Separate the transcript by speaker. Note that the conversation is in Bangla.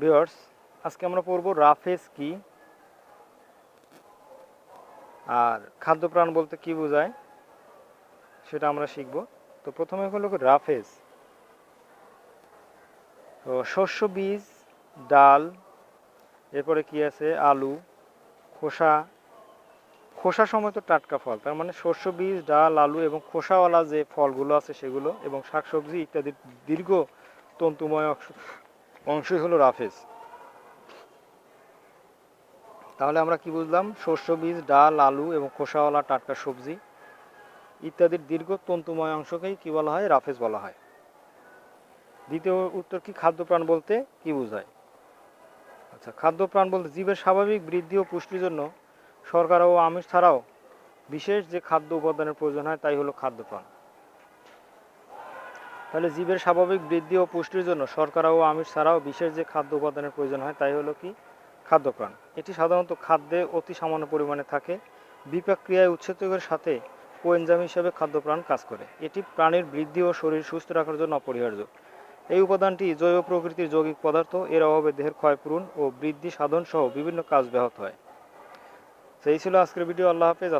Speaker 1: ভিউয়ার্স আজকে আমরা পড়ব রাফেজ কি আর খাদ্যপ্রাণ বলতে কি বোঝায়, সেটা আমরা শিখব। তো প্রথমে হলো রাফেজ। তো শস্য, বীজ, ডাল, এরপরে কি আছে? আলু, খোসা। খোসা সমেত টাটকা ফল, তার মানে শস্য, বীজ, ডাল, আলু এবং খোসাওয়ালা যে ফলগুলো আছে সেগুলো এবং শাকসবজি ইত্যাদি দীর্ঘ তন্তুময় অংশই হলো রাফেজ। তাহলে আমরা কি বুঝলাম? শস্য বীজ, ডাল, আলু এবং খোসাওয়ালা টাটকা সবজি ইত্যাদির দীর্ঘ তন্তুময় অংশকেই কি বলা হয়? রাফেজ বলা হয়। দ্বিতীয় উত্তর কি? খাদ্যপ্রাণ বলতে কি বোঝায়? আচ্ছা খাদ্যপ্রাণ বলতে জীবের স্বাভাবিক বৃদ্ধি ও পুষ্টির জন্য সরকার ও আমিষ ছাড়াও বিশেষ যে খাদ্য উপাদানের প্রয়োজন হয় তাই হলো খাদ্যপ্রাণ। তাহলে জীবের স্বাভাবিক বৃদ্ধি ও পুষ্টির জন্য শর্করা ও আমিষ ছাড়াও বিশেষ যে খাদ্য উপাদানের প্রয়োজন হয়, তাই হলো কি? খাদ্যপ্রাণ। এটি সাধারণত খাদ্যে অতি সামান্য পরিমাণে থাকে। বিপাক ক্রিয়ায় উৎসেচকের সাথে কোএনজাম হিসেবে খাদ্যপ্রাণ কাজ করে। এটি প্রাণীর বৃদ্ধি ও শরীর সুস্থ রাখার জন্য অপরিহার্য। এই উপাদানটি জৈব প্রকৃতির যৌগিক পদার্থ, এর অভাবে দেহের ক্ষয়পূরণ ও বৃদ্ধি সাধন সহ বিভিন্ন কাজ ব্যাহত হয়। সেই ছিল আজকের ভিডিও। আল্লাহ হাফেজ।